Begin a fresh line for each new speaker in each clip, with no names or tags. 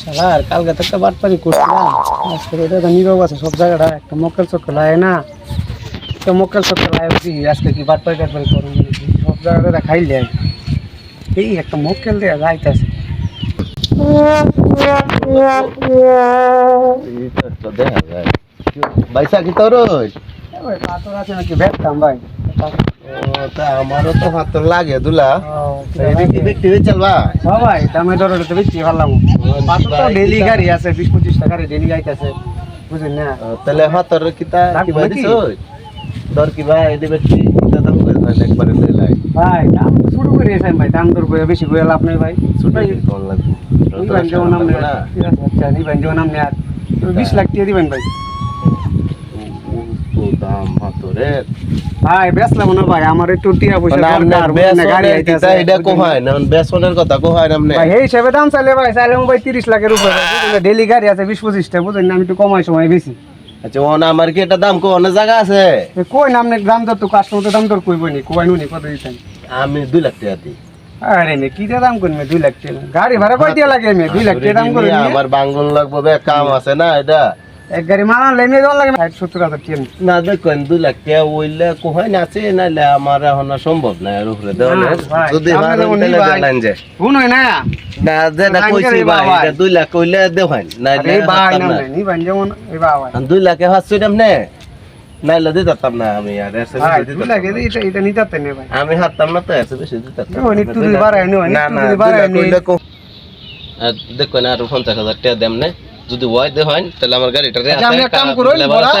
শালা আর কালকে তো একটা বাটপারি করছিলাম। আজকে এটা তো নীরব আছে সব জায়গাটা একটা মক্কেল চক্কর লাগে না। একটা মক্কেল চক্কর লাগে বুঝি আজকে কি বাটপারি টাটপারি করুন সব জায়গাটা খাইলে এই একটা মক্কেল দেয়া যাইতেছে।
দেখা যায়। বাইসা কি তোর
ভাই।
তা আমারও তো হাত লাগে দুলা।
এই
ব্যক্তি হয়ে চলবা।
সবাই দামে দরে তো বেশি ভালো তো ডেলি গাড়ি আছে বিশ পঁচিশটা গাড়ি ডেলি যাইতেছে বুঝলেন না?
তাহলে হাতর কিতা কি? বাদিস দর কি ভাই এদি ব্যক্তি কিতা দাম করে ভাই একবারে লই লাই
ভাই দাম শুরু করে এসেন ভাই দাম দর বইয়া বেশি বইয়া লাভ নেই ভাই।
ছোট কোন লাগবে।
নিবেন যেমন আপনি আচ্ছা নিবেন যেমন আপনি আর বিশ লাখ দিয়ে দিবেন ভাই।
দাম হাতরে
ভাই বেসলাম না ভাই আমার একটু টিয়া পয়সা দরকার বুঝলেন গাড়ি আইতাছে
এটা কোহায় না? বেসনের কথা কোহায় নামনে
ভাই এই হিসাবে দাম চাইলে ভাই চাইলে ভাই তিরিশ লাখের উপরে। ডেলি গাড়ি আছে বিশ পঁচিশটা বুঝলেন? না, আমি একটু কমাই সময় বেশি।
আচ্ছা ওন আমার কি এটা দাম কোন জায়গা আছে?
কই না আপনি দাম দর তো কাস্টমার দাম দর কইবই নি? কই নুনি কত দিতেন?
আমি দুই লাখ টাকা দিই।
আরে মে কি দাম করবে দুই লাখ টাকা। গাড়ি ভাড়া কই দিয়ে লাগে মে দুই লাখ টাকা দাম করে
আমার বাঙ্গন লাগবে বে, কাম আছে না এটা।
এক গাড়ি মারা লেমে দেওয়া লাগে ষাট সত্তর হাজার টাকা
না দেখেন দুই লাখ টাকা ওইলে কোহায় না আছে নাইলে আমার এখন আর সম্ভব না এর উপরে দেওয়া
না, ভাই,
যদি
যেমন
তাহলে
নিবাই।
জানান যে
শুনো না।
না যে না কইছি ভাই এটা দুই লাখ কইলে দেখাইন নাইলে
আরে ভাই না
না।
নিবেন যেমন এই বাবা
দুই লাখে হাসছি নে নাইলে দিতাম না আমি আর
দুই
দিতাম
লাখ এটা এটা নিতে নেই ভাই।
আমি হাততাম না তো বেশি দিতাম না।
বাড়ায়
আর পঞ্চাশ হাজার টাকা দেম না। যদি ওয়াই দে হয় তাহলে আমার গাড়িটা রে
আচ্ছা,
আছে,
আপনি এক কাম করুন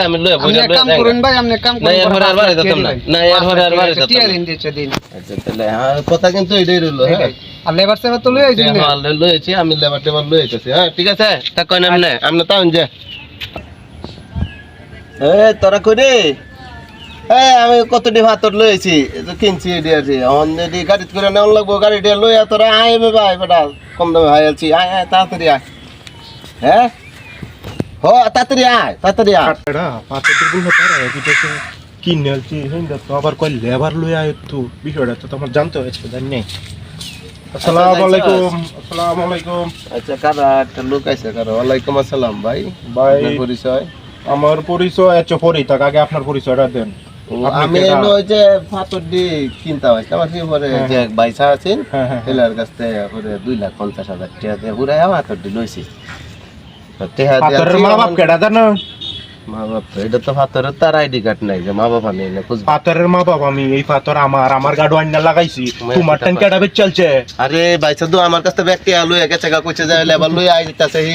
আমি লয়ে
আপনি
বইরা
এক কাম করুন ভাই আপনি এক কাম
না,
করুন
এর
বড়া,
আর বাড়ি যেতাম না। না, এর ঘরে আর। বাড়ি
আচ্ছা,
যেতাম না।
দিন দিচ্ছে দিন।
আচ্ছা তাহলে হ্যাঁ কথা কিন্তু এটাই রইল হ্যাঁ।
আর লেবার সেবার তো লই আইছেন না।
হ্যাঁ, লয়েছি আমি লেবার টেবার লয়ে যেতেছি হ্যাঁ ঠিক আছে? তা কই না? আমনে আমনে তাউন যে। এ তোরা কই রে এ আমি কতটি ভাতর এই যে কিনছি এডি আছে অন এডি গাড়ি করে নেওয়ার লাগবো গাড়ি দিয়ে লইয়া তোরা আয় ভাই বেটা কম দামে ভাই আছি আয় আয় তাড়াতাড়ি আয়। হ্যাঁ হো তাড়াতাড়ি আয় তাড়াতাড়ি আয়।
কাটড়া পাঁচের দিন হতে পারে কিছু কিনে হিন্দা তো আবার কই লেবার লই আয় তো বিষয়টা তো তোমার জানতে হয়েছে জানি নাই। আসসালামু আলাইকুম আসসালামু আলাইকুম।
আচ্ছা কারা একটা লোক আছে কারও? ওয়ালাইকুম আসসালাম ভাই।
ভাই
পরিচয়?
আমার পরিচয় আচ্ছা আগে আপনার পরিচয়টা দেন।
আমি ওই যে ফাতর দিয়ে কিনতে হয় আমার কি পরে
হ্যাঁ,
যে বাইসা আছেন
হ্যাঁ হ্যাঁ
টেলার কাছ থেকে দুই লাখ পঞ্চাশ হাজার টাকা দিয়ে ঘুরে আমার ফাতর দিয়ে লইছি।
পাথরের মা বাপ
আমার-
কেডা জানো?
মা বাপ এটা তো ফাতরের তার আইডি কার্ড নাই যে মা বাবা নেই না
পাথরের মা বাপ আমি এই পাথর আমার আমার গাড়ো আইনা লাগাইছি। তোমার কেডা বেচ চলছে।
আরে বাইসা তো আমার কাছে ব্যক্তি আলু একে চেকা কইছে যে লেবার লই আই দিতাছে হি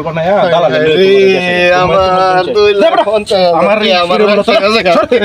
বানায়া দালালে
আমার। দুই লাখ
আমার
আমার ব্যবসা আছে।